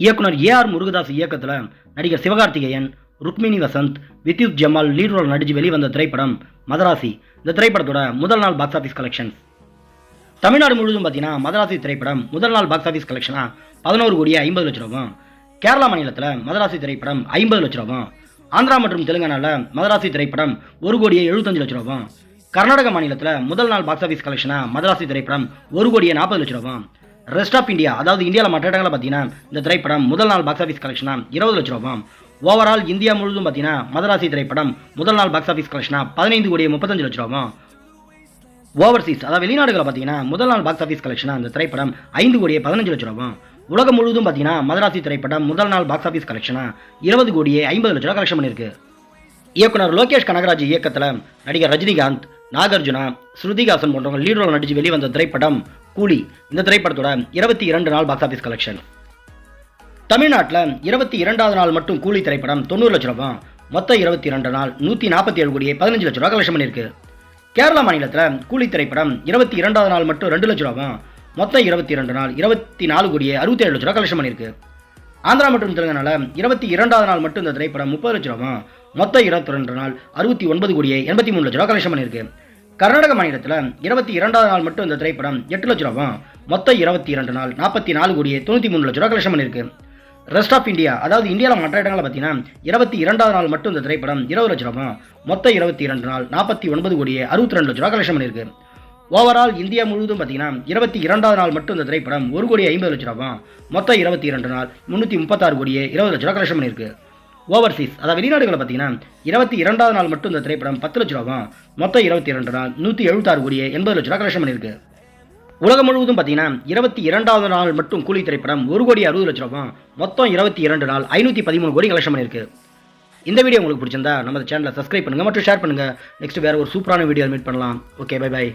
இயக்குனர் A R Murugadoss இயக்கத்தில் நடிகர் சிவகார்த்திகேயன் ருக்மிணி வசந்த் வித்யுத் ஜமால் லீட் ரோல் நடிச்சு வெளிவந்த திரைப்படம் மதராசி. இந்த திரைப்படத்தோட முதல் நாள் பாக்ஸ் ஆஃபீஸ் கலெக்ஷன்ஸ் தமிழ்நாடு முழுவதும் பார்த்தீங்கன்னா மதராசி திரைப்படம் முதல் நாள் பாக்ஸ் ஆஃபீஸ் கலெக்ஷனாக பதினோரு கோடியே ஐம்பது லட்ச ரூபாயும் கேரளா மாநிலத்தில் மதராசி திரைப்படம் ஐம்பது லட்ச ரூபாயும் ஆந்திரா மற்றும் தெலுங்கானாவில் மதராசி திரைப்படம் ஒரு கோடியே எழுபத்தஞ்சு லட்ச ரூபாயும் கர்நாடக மாநிலத்தில் முதல் நாள் பாக்ஸ் ஆஃபீஸ் கலெக்ஷனாக மதராசி திரைப்படம் ஒரு கோடியே நாற்பது லட்ச ரூபாயும் ரெஸ்ட் ஆஃப் இந்தியா அதாவது இந்தியாவில் மற்ற இடங்களில் பார்த்தீங்கன்னா இந்த திரைப்படம் முதல் நாள் பாக்ஸ் ஆஃபீஸ் கலெக்ஷனாக இருபது லட்ச ரூபாய். ஓவரால் இந்தியா முழுவதும் பார்த்தீங்கன்னா மதராசி திரைப்படம் முதல் நாள் பாக்ஸ் ஆஃபீஸ் கலெக்ஷனாக பதினைந்து கோடி முப்பத்தஞ்சு லட்ச ரூபாய். ஓவர்சீஸ் அதாவது வெளிநாடுகளை பார்த்தீங்கன்னா முதல் நாள் பாக்ஸ் ஆஃபீஸ் கலெக்ஷனாக இந்த திரைப்படம் ஐந்து கோடியே பதினஞ்சு லட்ச ரூபாய். உலகம் முழுவதும் பார்த்தீங்கன்னா மதராசி திரைப்படம் முதல் நாள் பாக்ஸ் ஆஃபீஸ் கலெக்ஷனாக இருபது கோடியே ஐம்பது லட்ச ரூபா கலெக்ஷன் பண்ணியிருக்கு. இயக்குனர் லோகேஷ் கனகராஜ் இயக்கத்தில் நடிகர் ரஜினிகாந்த் நாகார்ஜுனா ஸ்ருதிகாசன் போன்றவங்க லீட் ரோல் நடிச்சு வெளிவந்த திரைப்படம் கூலி. இந்த திரைப்படத்தோட இருபத்தி இரண்டு நாள் பாக்ஸ் ஆஃபீஸ் கலெக்ஷன் தமிழ்நாட்டில் இருபத்தி இரண்டாவது நாள் மட்டும் கூலி திரைப்படம் தொண்ணூறு லட்ச ரூபாய். மொத்தம் இருபத்தி இரண்டு நாள் நூற்றி நாற்பத்தி ஏழு கோடியே பதினஞ்சு லட்ச ரூபா கலெக்ஷன் பண்ணியிருக்கு. கேரளா மாநிலத்தில் கூலி திரைப்படம் இருபத்தி இரண்டாவது நாள் மட்டும் ரெண்டு லட்ச ரூபாய். மொத்தம் இருபத்தி இரண்டு நாள் இருபத்தி நாலு கோடியே அறுபத்தி ஏழு லட்ச ரூபா கலெக்ஷன் பண்ணியிருக்கு. ஆந்திரா மற்றும் தெலுங்கானால இருபத்தி இரண்டாவது நாள் மட்டும் இந்த திரைப்படம் முப்பது லட்ச ரூபாய். மொத்தம் இருபத்தி ரெண்டு நாள் அறுபத்தி ஒன்பது கோடியே எண்பத்தி மூணு லட்ச ரூபா கலெக்ஷன் பண்ணியிருக்கு. கர்நாடக மாநிலத்தில் இருபத்தி இரண்டாவது நாள் மட்டும் இந்த திரைப்படம் எட்டு லட்ச ரூபாய் மொத்தம் இருபத்தி இரண்டு நாள் நாற்பத்தி நாலு கோடியே தொண்ணூற்றி மூணு லட்ச ரூபா கலெக்ஷன் பண்ணியிருக்கு. ரெஸ்ட் ஆஃப் இந்தியா அதாவது இந்தியாவில் மற்ற இடங்களில் பார்த்தீங்கன்னா இருபத்தி இரண்டாவது நாள் மட்டும் இந்த திரைப்படம் இருபது லட்ச ரூபாய் மொத்தம் இருபத்தி இரண்டு நாள் நாற்பத்தி ஒன்பது கோடியே அறுபத்தி ரெண்டு லட்ச ரூபா கலெக்ஷன் பண்ணியிருக்கு. ஓவரால் இந்தியா முழுவதும் பார்த்தீங்கன்னா இருபத்தி இரண்டாவது நாள் மட்டும் இந்த திரைப்படம் ஒரு கோடி ஐம்பது லட்ச ரூபாய் மொத்தம் இருபத்தி இரண்டு நாள் முந்நூற்றி முப்பத்தாறு கோடியே இருபது லட்ச ரூபா கலெக்ஷன் பண்ணியிருக்கு. ஓவர்சீஸ் அதாவது வெளிநாடுகளில் பார்த்தீங்கன்னா இருபத்தி இரண்டாவது நாள் மட்டும் இந்த திரைப்படம் பத்து லட்ச ரூபாய் மொத்தம் இருபத்தி இரண்டு நாள். நூற்றி எழுபத்தாறு கோடியே எண்பது லட்ச ரூபா கலெக்ஷன் பண்ணியிருக்கு. உலகம் முழுவதும் பார்த்தீங்கன்னா இருபத்தி இரண்டாவது நாள் மட்டும் கூலி திரைப்படம் ஒரு கோடி அறுபது லட்ச ரூபாய் மொத்தம் இருபத்தி இரண்டு நாள் ஐநூற்றி பதிமூணு கோடி கலெக்ஷன் பண்ணியிருக்கு. இந்த வீடியோ உங்களுக்கு பிடிச்சிருந்தா நம்ம சேனலை சப்ஸ்கிரைப் பண்ணுங்கள் மற்றும் ஷேர் பண்ணுங்கள் நெக்ஸ்ட் வேறு ஒரு சூப்பரான வீடியோ மீட் பண்ணலாம். Okay bye bye